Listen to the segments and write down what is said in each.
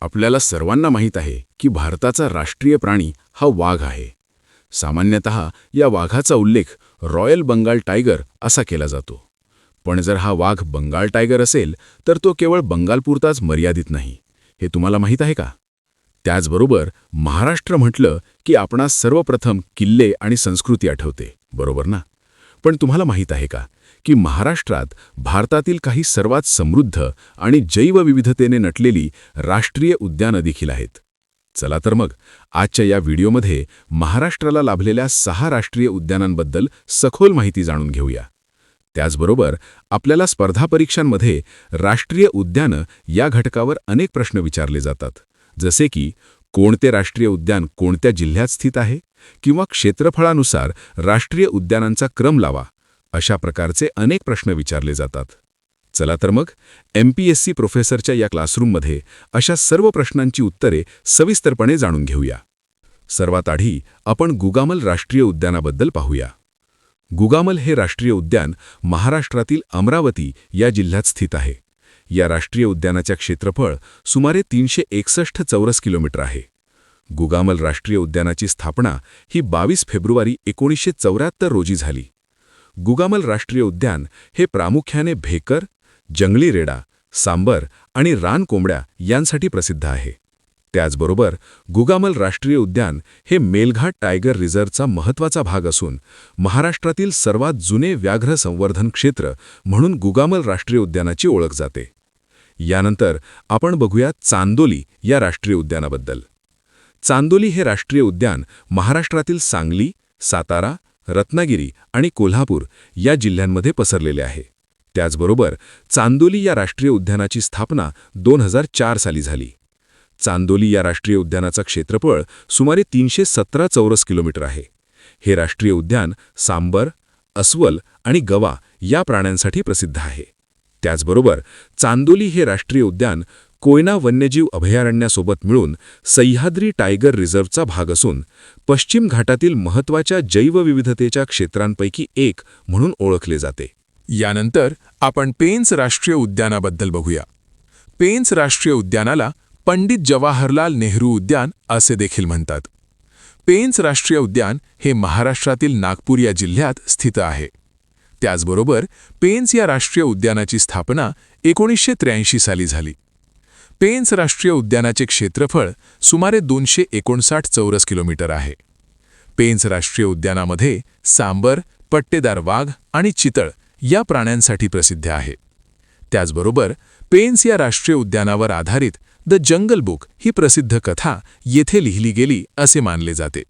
आपल्याला सर्वांना माहीत आहे की भारताचा राष्ट्रीय प्राणी हा वाघ आहे. सामान्यतः या वाघाचा उल्लेख रॉयल बंगाल टायगर असा केला जातो. पण जर हा वाघ बंगाल टायगर असेल तर तो केवळ बंगालपुरताच मर्यादित नाही. हे तुम्हाला माहीत आहे का? त्याचबरोबर महाराष्ट्र म्हटलं की आपणास सर्वप्रथम किल्ले आणि संस्कृती आठवते बरोबर ना? पण तुम्हाला माहीत आहे का की महाराष्ट्रात भारतातील काही सर्वात समृद्ध आणि जैवविविधतेने नटलेली राष्ट्रीय उद्यानं देखील आहेत. चला तर मग आजच्या या व्हिडिओमध्ये महाराष्ट्राला लाभलेल्या सहा राष्ट्रीय उद्यानांबद्दल सखोल माहिती जाणून घेऊया. त्याचबरोबर आपल्याला स्पर्धा परीक्षांमध्ये राष्ट्रीय उद्यानं या घटकावर अनेक प्रश्न विचारले जातात. जसे की कोणते राष्ट्रीय उद्यान कोणत्या जिल्ह्यात स्थित आहे? किंवा क्षेत्रफळानुसार राष्ट्रीय उद्यानांचा क्रम लावा. अशा प्रकारचे अनेक प्रश्न विचारले जातात. चला तर मग एम पी एस सी प्रोफेसरच्या या क्लासरूममध्ये अशा सर्व प्रश्नांची उत्तरे सविस्तरपणे जाणून घेऊया. सर्वात आधी आपण गुगामल राष्ट्रीय उद्यानाबद्दल पाहूया. गुगामल हे राष्ट्रीय उद्यान महाराष्ट्रातील अमरावती या जिल्ह्यात स्थित आहे. या राष्ट्रीय उद्यानाच्या क्षेत्रफळ सुमारे तीनशे एकसष्ट चौरस किलोमीटर आहे. गुगामल राष्ट्रीय उद्यानाची स्थापना ही बावीस फेब्रुवारी एकोणीसशे चौऱ्याहत्तर रोजी झाली. गुगामल राष्ट्रीय उद्यान हे प्रामुख्याने भेकर जंगली रेडा सांबर आणि रान कोंबड्या यांसाठी प्रसिद्ध आहे. त्याचबरोबर गुगामल राष्ट्रीय उद्यान हे मेलघाट टायगर रिझर्वचा महत्त्वाचा भाग असून महाराष्ट्रातील सर्वात जुने व्याघ्र संवर्धन क्षेत्र म्हणून गुगामल राष्ट्रीय उद्यानाची ओळख जाते. यानंतर आपण बघूया चांदोली या राष्ट्रीय उद्यानाबद्दल. चांदोली हे राष्ट्रीय उद्यान महाराष्ट्रातील सांगली सातारा रत्नागिरी आणि कोल्हापूर या जिल्ह्यांमध्ये पसरलेले आहे. त्याचबरोबर चांदोली या राष्ट्रीय उद्यानाची स्थापना दोन हजार चार साली झाली. चांदोली या राष्ट्रीय उद्यानाचा क्षेत्रफळ सुमारे तीनशे सतरा चौरस किलोमीटर आहे. हे राष्ट्रीय उद्यान सांबर अस्वल आणि गवा या प्राण्यांसाठी प्रसिद्ध आहे. त्याचबरोबर चांदोली हे राष्ट्रीय उद्यान कोयना वन्यजीव अभयारण्यासोबत मिळून सह्याद्री टायगर रिझर्व्हचा भाग असून पश्चिम घाटातील महत्त्वाच्या जैवविविधतेच्या क्षेत्रांपैकी एक म्हणून ओळखले जाते. यानंतर आपण पेन्स राष्ट्रीय उद्यानाबद्दल बघूया. पेन्स राष्ट्रीय उद्यानाला पंडित जवाहरलाल नेहरू उद्यान असे देखील म्हणतात. पेन्स राष्ट्रीय उद्यान हे महाराष्ट्रातील नागपूर या जिल्ह्यात स्थित आहे. त्याचबरोबर पेन्स या राष्ट्रीय उद्यानाची स्थापना एकोणीसशे त्र्याऐंशी साली झाली. पेन्स राष्ट्रीय उद्यानाचे क्षेत्रफळ सुमारे दोनशे एकोणसाठ चौरस किलोमीटर आहे. पेन्स राष्ट्रीय उद्यानामध्ये सांबर पट्टेदार वाघ आणि चितळ या प्राण्यांसाठी प्रसिद्ध आहे. त्याचबरोबर पेन्स या राष्ट्रीय उद्यानावर आधारित द जंगल बुक ही प्रसिद्ध कथा येथे लिहिली गेली असे मानले जाते.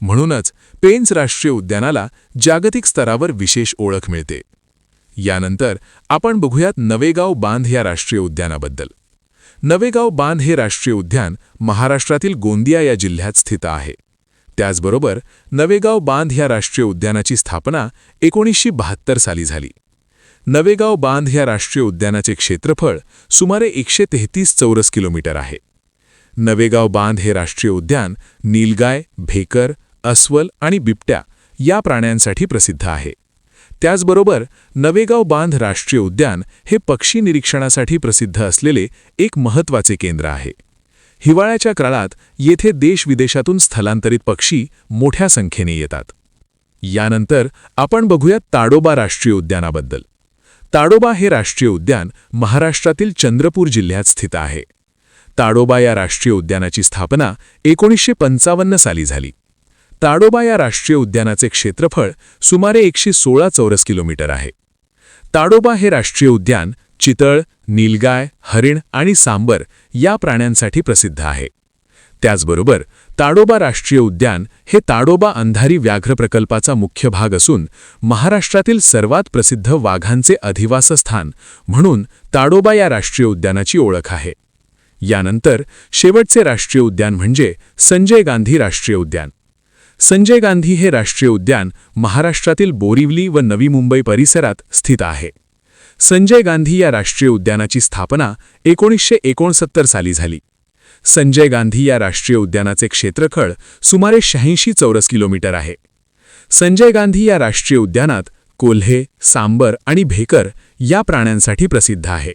म्हणूनच पेन्स राष्ट्रीय उद्यानाला जागतिक स्तरावर विशेष ओळख मिळते. यानंतर आपण बघूयात नवेगाव बांध या राष्ट्रीय उद्यानाबद्दल. नवेगाव बांध हे राष्ट्रीय उद्यान महाराष्ट्रातील गोंदिया या जिल्ह्यात स्थित आहे. त्याचबरोबर नवेगाव बांध या राष्ट्रीय उद्यानाची स्थापना एकोणीसशे बहात्तर साली झाली. नवेगाव बांध या राष्ट्रीय उद्यानाचे क्षेत्रफळ सुमारे एकशे तेहतीस चौरस किलोमीटर आहे. नवेगाव बांध हे राष्ट्रीय उद्यान नीलगाय भेकर अस्वल आणि बिबट्या या प्राण्यांसाठी प्रसिद्ध आहे. त्याचबरोबर नवेगाव बांध राष्ट्रीय उद्यान हे पक्षी निरीक्षणासाठी प्रसिद्ध असलेले एक महत्त्वाचे केंद्र आहे. हिवाळ्याच्या काळात येथे देशविदेशातून स्थलांतरित पक्षी मोठ्या संख्येने येतात. यानंतर आपण बघूया ताडोबा राष्ट्रीय उद्यानाबद्दल. ताडोबा हे राष्ट्रीय उद्यान महाराष्ट्रातील चंद्रपूर जिल्ह्यात स्थित आहे. ताडोबा या राष्ट्रीय उद्यानाची स्थापना एकोणीसशे पंचावन्न साली झाली. ताडोबा या राष्ट्रीय उद्यानाचे क्षेत्रफळ सुमारे एकशे सोळा चौरस किलोमीटर आहे. ताडोबा हे राष्ट्रीय उद्यान चितळ नीलगाय हरिण आणि सांबर या प्राण्यांसाठी प्रसिद्ध आहे. त्याचबरोबर ताडोबा राष्ट्रीय उद्यान हे ताडोबा अंधारी व्याघ्र प्रकल्पाचा मुख्य भाग असून महाराष्ट्रातील सर्वात प्रसिद्ध वाघांचे अधिवासस्थान म्हणून ताडोबा या राष्ट्रीय उद्यानाची ओळख आहे. यानंतर शेवटचे राष्ट्रीय उद्यान म्हणजे संजय गांधी राष्ट्रीय उद्यान. संजय गांधी हे राष्ट्रीय उद्यान महाराष्ट्रातील बोरिवली व नवी मुंबई परिसरात स्थित आहे. संजय गांधी या राष्ट्रीय उद्यानाची स्थापना एकोणीसशे एकोणसत्तर साली झाली. संजय गांधी या राष्ट्रीय उद्यानाचे क्षेत्रफळ सुमारे शहाऐंशी चौरस किलोमीटर आहे. संजय गांधी या राष्ट्रीय उद्यानात कोल्हे सांबर आणि भेकर या प्राण्यांसाठी प्रसिद्ध आहे.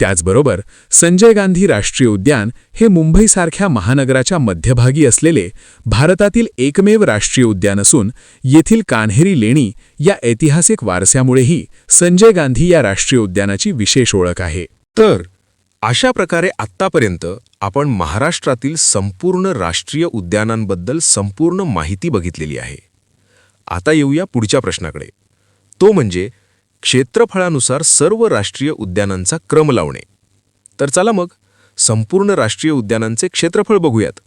त्याचबरोबर संजय गांधी राष्ट्रीय उद्यान हे मुंबईसारख्या महानगराच्या मध्यभागी असलेले भारतातील एकमेव राष्ट्रीय उद्यान असून येथील कान्हेरी लेणी या ऐतिहासिक वारस्यामुळेही संजय गांधी या राष्ट्रीय उद्यानाची विशेष ओळख आहे. तर अशा प्रकारे आत्तापर्यंत आपण महाराष्ट्रातील संपूर्ण राष्ट्रीय उद्यानांबद्दल संपूर्ण माहिती बघितलेली आहे. आता येऊया पुढच्या प्रश्नाकडे. तो म्हणजे क्षेत्रफळानुसार सर्व राष्ट्रीय उद्यानांचा क्रम लावणे. तर चला मग संपूर्ण राष्ट्रीय उद्यानांचे क्षेत्रफळ बघूयात.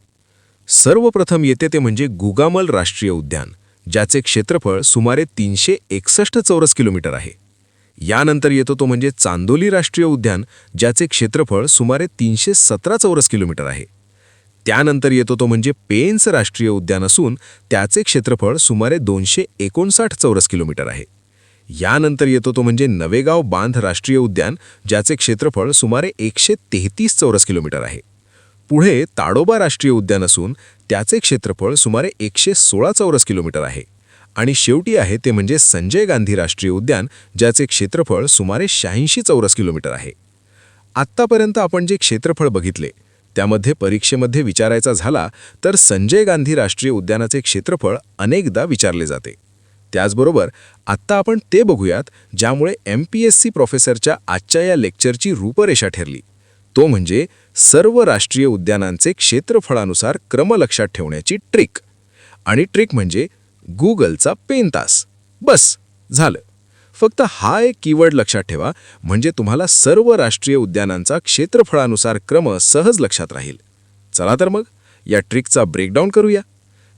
सर्वप्रथम येते ते म्हणजे गुगामल राष्ट्रीय उद्यान ज्याचे क्षेत्रफळ सुमारे तीनशे एकसष्ट चौरस किलोमीटर आहे. यानंतर येतो तो म्हणजे चांदोली राष्ट्रीय उद्यान ज्याचे क्षेत्रफळ सुमारे तीनशे सतरा चौरस किलोमीटर आहे. त्यानंतर येतो तो म्हणजे पेन्स राष्ट्रीय उद्यान असून त्याचे क्षेत्रफळ सुमारे दोनशे एकोणसाठ चौरस किलोमीटर आहे. यानंतर येतो तो म्हणजे नवेगाव बांध राष्ट्रीय उद्यान ज्याचे क्षेत्रफळ सुमारे एकशे तेहतीस चौरस किलोमीटर आहे. पुढे ताडोबा राष्ट्रीय उद्यान असून त्याचे क्षेत्रफळ सुमारे एकशे सोळा चौरस किलोमीटर आहे. आणि शेवटी आहे ते म्हणजे संजय गांधी राष्ट्रीय उद्यान ज्याचे क्षेत्रफळ सुमारे शहाऐंशी चौरस किलोमीटर आहे. आत्तापर्यंत आपण जे क्षेत्रफळ बघितले त्यामध्ये परीक्षेमध्ये विचारायचा झाला तर संजय गांधी राष्ट्रीय उद्यानाचे क्षेत्रफळ अनेकदा विचारले जाते. त्याचबरोबर आत्ता आपण ते बघूयात ज्यामुळे एम पी एस सी प्रोफेसरच्या आजच्या या लेक्चरची रूपरेषा ठरली. तो म्हणजे सर्व राष्ट्रीय उद्यानांचे क्षेत्रफळानुसार क्रम लक्षात ठेवण्याची ट्रिक आणि ट्रिक म्हणजे गुगलचा पेन तास. बस झालं. फक्त हा एक कीवर्ड लक्षात ठेवा म्हणजे तुम्हाला सर्व राष्ट्रीय उद्यानांचा क्षेत्रफळानुसार क्रम सहज लक्षात राहील. चला तर मग या ट्रिकचा ब्रेकडाऊन करूया.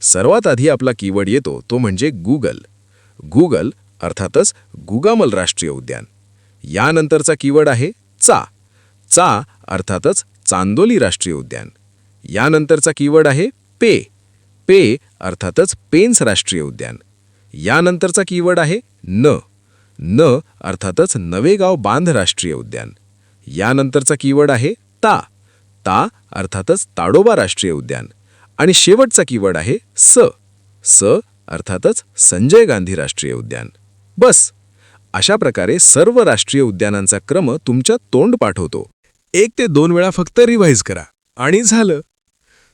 सर्वात आधी आपला कीवर्ड येतो तो म्हणजे गुगल गुगल अर्थातच गुगामल राष्ट्रीय उद्यान. यानंतरचा कीवर्ड आहे चा. चा अर्थातच चांदोली राष्ट्रीय उद्यान. यानंतरचा कीवर्ड आहे पे. पे अर्थातच पेन्स राष्ट्रीय उद्यान. यानंतरचा कीवर्ड आहे न. न अर्थातच नवेगाव बांध राष्ट्रीय उद्यान. यानंतरचा कीवर्ड आहे ता. ता अर्थातच ताडोबा राष्ट्रीय उद्यान. आणि शेवटचा कीवर्ड आहे स. स अर्थातच संजय गांधी राष्ट्रीय उद्यान. बस. अशा प्रकारे सर्व राष्ट्रीय उद्यानांचा क्रम तुमच्या तोंड पाठवतो. एक ते दोन वेळा फक्त रिवाईज करा. आणि झालं.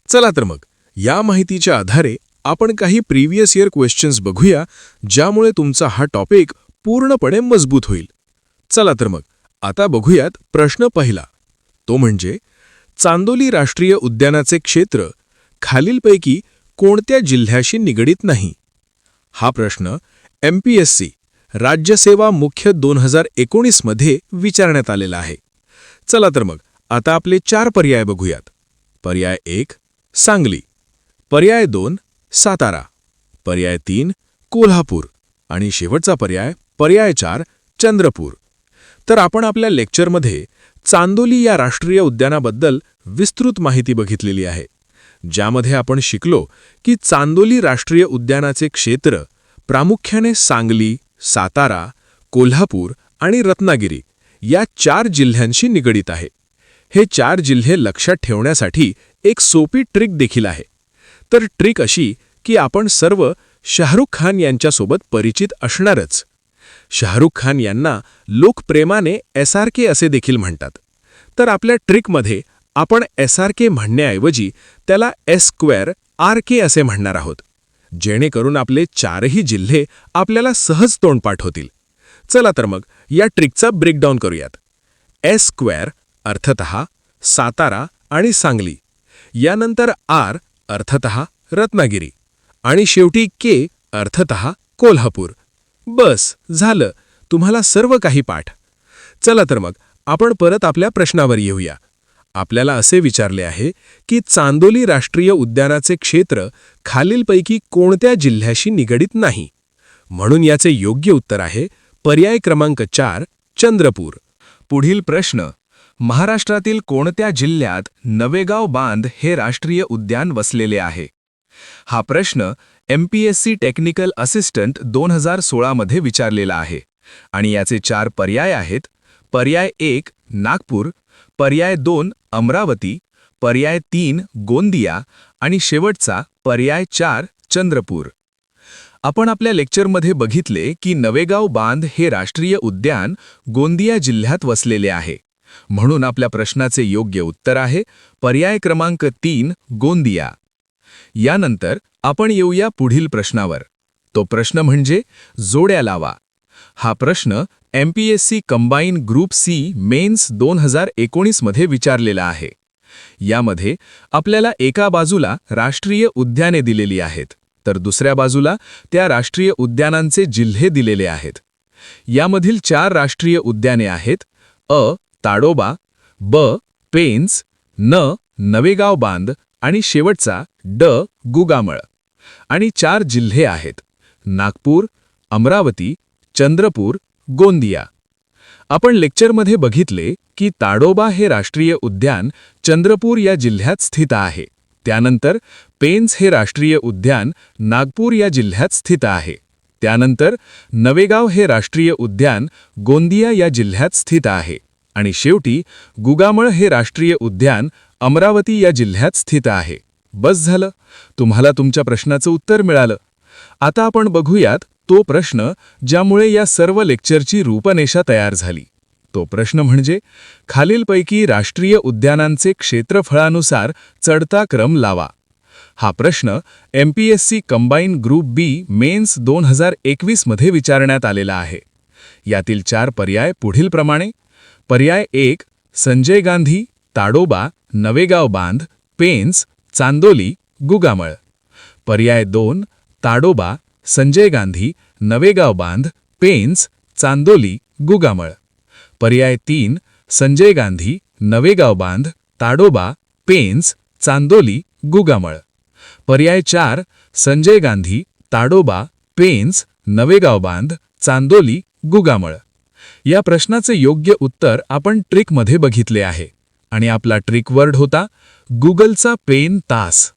चला तर मग या माहितीच्या आधारे आपण काही प्रिव्हियस इयर क्वेश्चन्स बघूया ज्यामुळे तुमचा हा टॉपिक पूर्णपणे मजबूत होईल. चला तर मग आता बघूयात प्रश्न पहिला. तो म्हणजे चांदोली राष्ट्रीय उद्यानाचे क्षेत्र खालीलपैकी कोणत्या जिल्ह्याशी निगडीत नाही? हा प्रश्न एम पी एस सी राज्यसेवा मुख्य दोन हजार एकोणीसमध्ये विचारण्यात आलेला आहे. चला तर मग आता आपले चार पर्याय बघूयात. पर्याय एक सांगली. पर्याय दोन सातारा. पर्याय तीन कोल्हापूर. आणि शेवटचा पर्याय पर्याय चार चंद्रपूर. तर आपण आपल्या लेक्चरमध्ये चांदोली या राष्ट्रीय उद्यानाबद्दल विस्तृत माहिती बघितलेली आहे. ज्यामध्ये आपण शिकलो की चांदोली राष्ट्रीय उद्यानाचे क्षेत्र प्रामुख्याने सांगली सातारा कोल्हापूर आणि रत्नागिरी या चार जिल्ह्यांशी निगडीत आहे. हे चार जिल्हे लक्षात ठेवण्यासाठी एक सोपी ट्रिक देखील आहे. तर ट्रिक अशी की आपण सर्व शाहरुख खान यांच्यासोबत परिचित असणारच. शाहरुख खान यांना लोकप्रेमाने एस आर के असे देखील म्हणतात. तर आपल्या ट्रिकमध्ये आपण एस आर के म्हणण्याऐवजी त्याला एस स्क्वेअर आर के असे म्हणणार आहोत. जेणेकरून आपले चारही जिल्हे आपल्याला सहज तोंडपाठ होतील. चला तर मग या ट्रिकचा ब्रेकडाऊन करूयात. एस स्क्वेअर अर्थत सातारा आणि सांगली. यानंतर आर अर्थत रत्नागिरी. आणि शेवटी के अर्थत कोल्हापूर. बस झालं. तुम्हाला सर्व काही पाठ. चला तर मग आपण परत आपल्या प्रश्नावर येऊया. आपल्याला असे विचारले आहे की चांदोली राष्ट्रीय उद्यानाचे क्षेत्र खालीलपैकी कोणत्या जिल्ह्याशी निगडीत नाही? म्हणून याचे योग्य उत्तर आहे पर्याय क्रमांक चार चंद्रपूर. पुढील प्रश्न महाराष्ट्रातील कोणत्या जिल्ह्यात नवेगाव बांध हे राष्ट्रीय उद्यान वसलेले आहे? हा प्रश्न एमपीएससी टेक्निकल असिस्टंट दोन हजार सोळामध्ये विचारलेला आहे आणि याचे चार पर्याय आहेत पर्याय एक नागपूर पर्याय दोन अमरावती पर्याय तीन गोंदिया आणि शेवटचा पर्याय चार चंद्रपूर. आपण आपल्या लेक्चरमध्ये बघितले की नवेगाव बांध हे राष्ट्रीय उद्यान गोंदिया जिल्ह्यात वसलेले आहे. म्हणून आपल्या प्रश्नाचे योग्य उत्तर आहे पर्याय क्रमांक तीन गोंदिया. यानंतर आपण येऊया पुढील प्रश्नावर. तो प्रश्न म्हणजे जोड्या लावा. हा प्रश्न M P S C combine group C mains दोन हजार एकोणीसमध्ये विचारलेला आहे. यामध्ये आपल्याला एका बाजूला राष्ट्रीय उद्याने दिलेली आहेत तर दुसऱ्या बाजूला त्या राष्ट्रीय उद्यानांचे जिल्हे दिलेले आहेत. यामधील चार राष्ट्रीय उद्याने आहेत अ ताडोबा ब पेन्स न नवेगाव बांध आणि शेवटचा ड गुगामळ. आणि चार जिल्हे आहेत नागपूर अमरावती चंद्रपूर गोंदिया. आपण लेक्चरमध्ये बघितले की ताडोबा हे राष्ट्रीय उद्यान चंद्रपूर या जिल्ह्यात स्थित आहे. त्यानंतर पेन्स हे राष्ट्रीय उद्यान नागपूर या जिल्ह्यात स्थित आहे. त्यानंतर नवेगाव हे राष्ट्रीय उद्यान गोंदिया या जिल्ह्यात स्थित आहे. आणि शेवटी गुगामळ हे राष्ट्रीय उद्यान अमरावती या जिल्ह्यात स्थित आहे. बस झालं. तुम्हाला तुमच्या प्रश्नाचं उत्तर मिळालं. आता आपण बघूयात तो प्रश्न ज्यामुळे या सर्व लेक्चरची रूपनेषा तयार झाली. तो प्रश्न म्हणजे खालीलपैकी राष्ट्रीय उद्यानांचे क्षेत्रफळानुसार चढता क्रम लावा. हा प्रश्न M P S C combine group B mains दोन हजार एकवीसमध्ये विचारण्यात आलेला आहे. यातील चार पर्याय पुढीलप्रमाणे पर्याय एक संजय गांधी ताडोबा नवेगाव बांध पेन्स चांदोली गुगामळ. पर्याय दोन ताडोबा संजय गांधी नवेगाव बांध पेन्स चांदोली गुगामळ. पर्याय तीन संजय गांधी नवेगाव बांध ताडोबा पेन्स चांदोली गुगामळ. पर्याय चार संजय गांधी ताडोबा पेन्स नवेगाव बांध चांदोली गुगामळ. या प्रश्नाचे योग्य उत्तर आपण ट्रिकमध्ये बघितले आहे. आणि आपला ट्रिक वर्ड होता गुगलचा पेन तास.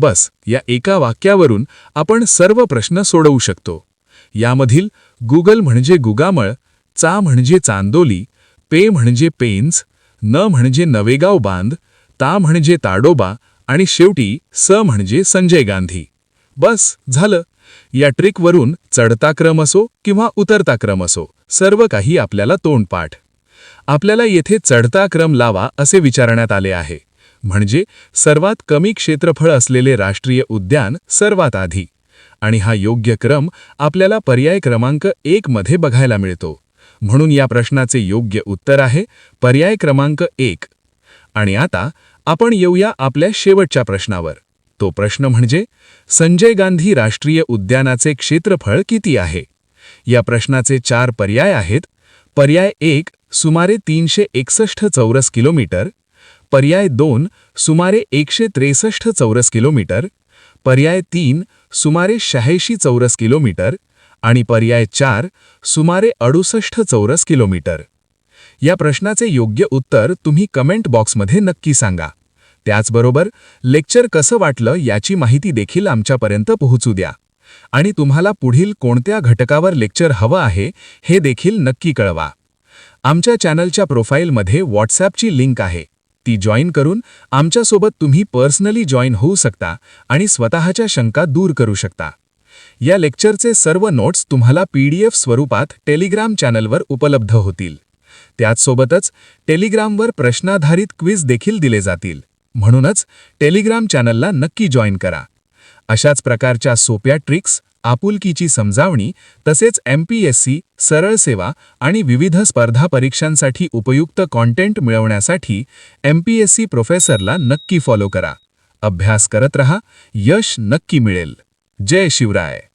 बस या एका वाक्यावरून आपण सर्व प्रश्न सोडवू शकतो. यामधील गुगल म्हणजे गुगामळ चा म्हणजे चांदोली पे म्हणजे पेन्स न म्हणजे नवेगाव बांध ता म्हणजे ताडोबा आणि शेवटी स म्हणजे संजय गांधी. बस झालं. या ट्रिकवरून चढता क्रम असो किंवा उतरता क्रम असो सर्व काही आपल्याला तोंडपाठ. आपल्याला येथे चढता क्रम लावा असे विचारण्यात आले आहे. म्हणजे सर्वात कमी क्षेत्रफळ असलेले राष्ट्रीय उद्यान सर्वात आधी. आणि हा योग्य क्रम आपल्याला पर्याय क्रमांक एक मध्ये बघायला मिळतो. म्हणून या प्रश्नाचे योग्य उत्तर आहे पर्याय क्रमांक एक. आणि आता आपण येऊया आपल्या शेवटच्या प्रश्नावर. तो प्रश्न म्हणजे संजय गांधी राष्ट्रीय उद्यानाचे क्षेत्रफळ किती आहे? या प्रश्नाचे चार पर्याय आहेत. पर्याय एक सुमारे तीनशे एकसष्ट चौरस किलोमीटर पर्याय दोन सुमारे एकशे त्रेसष्ट चौरस किलोमीटर पर्याय तीन सुमारे शहाऐंशी चौरस किलोमीटर आणि पर्याय चार सुमारे अडुसष्ट चौरस किलोमीटर. या प्रश्नाचे योग्य उत्तर तुम्ही कमेंट बॉक्समध्ये नक्की सांगा. त्याचबरोबर लेक्चर कसं वाटलं याची माहिती देखील आमच्यापर्यंत पोहोचू द्या. आणि तुम्हाला पुढील कोणत्या घटकावर लेक्चर हवं आहे हे देखील नक्की कळवा. आमच्या चॅनलच्या प्रोफाईलमध्ये व्हॉट्सॲपची लिंक आहे. ती जॉईन करून आमच्यासोबत तुम्ही पर्सनली जॉईन होऊ शकता आणि स्वतःच्या शंका दूर करू शकता. या लेक्चरचे सर्व नोट्स तुम्हाला पीडीएफ स्वरूपात टेलिग्राम चॅनलवर उपलब्ध होतील. त्याचसोबतच टेलिग्रामवर प्रश्नाधारित क्विज देखील दिले जातील. म्हणूनच टेलिग्राम चॅनलला नक्की जॉईन करा. अशाच प्रकारच्या सोप्या ट्रिक्स आपुलकीची समजावणी तसेच एम पी एस सी सरळ सेवा आणि विविध स्पर्धा परीक्षांसाठी उपयुक्त कॉन्टेंट मिळवण्यासाठी एम पी एस सी प्रोफेसरला नक्की फॉलो करा. अभ्यास करत रहा यश नक्की मिळेल. जय शिवराय.